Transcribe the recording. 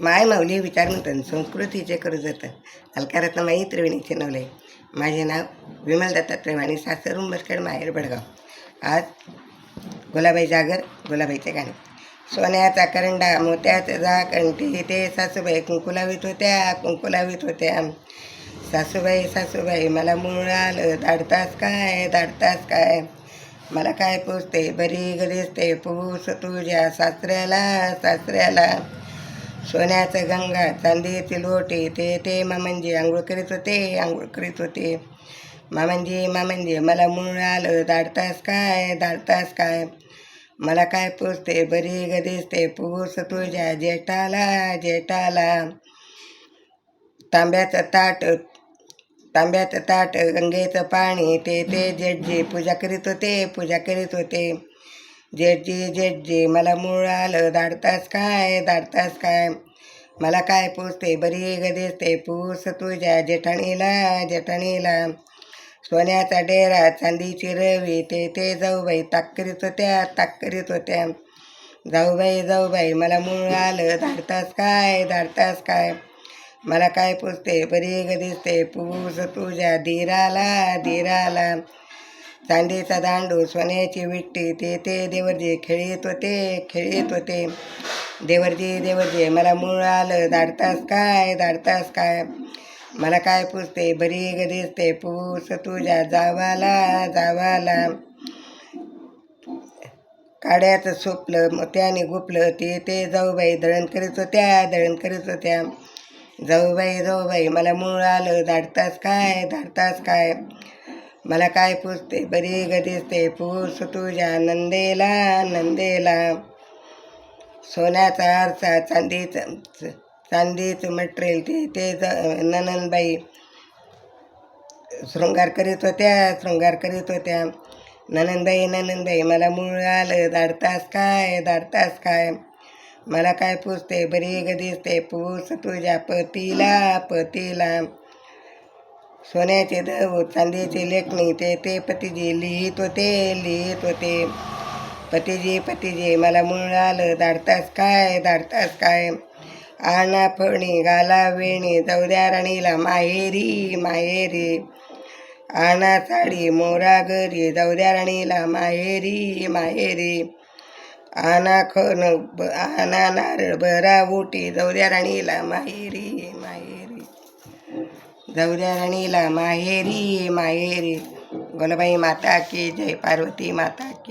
माय माऊली विचार म्हणतात संस्कृतीचे करू जातं अलकारातनं माई त्रिवेणीचे नवले माझे नाव विमल दत्तात्रय आणि सासर उंबरखेड माहेर बडगाव. आज गुलाबाई जागर गुलाबाईचे गाणे. सोन्याचा करंडा मोत्याचा जा कंठी ते सासूबाई कुंकुलावीत होत्या कुंकुलावीत होत्या. सासूबाई सासूबाई मला मूळ आलं दाडतास काय दाडतास काय? मला काय पोचते बरी गदिसते पोस तुझ्या सासऱ्याला सासऱ्याला. सोन्याचं गंगा चांदीची लोटे ते ते मामंजी आंघोळ करीत होते आंघोळ करीत होते. मामंजी मामंजी मला मूळ आलं दाडतास काय दाडतास काय? मला काय पुसते बरी गदिसते पूस तुझ्या जेठाला जेठाला. तांब्याचं ताट तांब्याचं ताट गंगेचं पाणी ते ते जेठजी पूजा करीत होते पूजा करीत होते. जेठजी जेठजी मला मूळ आलं दाडतास काय दाडतास काय? मला काय पुसते बरी गदिसते पूस तुझ्या जेठाणीला जेठाणीला. सोन्याचा डेरा चांदीची रवी ते ते जाऊबाई ताक ताकरीत होत्या ताकरीत होत्या. जाऊ होत्या जाऊबाई जाऊबाई मला मूळ आलं धाडतास काय धाडतास काय? मला काय पुसते बरी गदिसते पूस तुझ्या धीराला धीराला. चांदीचा दांडू सोन्याची विट्टी ते ते देवरजी खेळीत होते खेळीत होते. देवरजी देवरजी मला मूळ आलं धाडतास काय धाडतास काय? मला काय पुसते बरी गदिसते पूस तुझ्या जावाला जावाला. काड्याचं सोपलं मोत्याने गुपलं ते ते जाऊबाई दळण करीत होत्या दळण करीत होत्या. जाऊबाई जाऊबाई मला मूळ आलं धाडतास काय धाडतास काय? मला काय पुसते बरी गदिसते पूस तुझ्या नंदेला नंदेला. सोन्याचा आरसा चांदीचं चांदीचं मटेरियल ते ते ज- ननंदबाई. शृंगार करीत होत्या शृंगार करीत होत्या. ननंदबाई ननंदबाई मला मूळ आलं दाडतास काय दाडतास काय? मला काय पुसते बरी गदिसते पूस तुझ्या पतीला पतीला. सोन्याचे दव चांदीचे लेखणी ते ते पतीजी लिहित होते लिहित होते पतीजी पतीजी मला मुळालं आलं दाडतास काय दाडतास काय? आणा फणी घाला वेणी जाऊद्या राणीला माहेरी माहेरी. आणा साडी मोरा घरी जाऊद्या राणीला माहेरी माहेरी. आणा खण ब- आणा नारळ भरा उटी जाऊद्या राणीला माहेरी जाऊद्या राणीला माहेरी माहेरी. गोलबाई माता की जय पार्वती माता की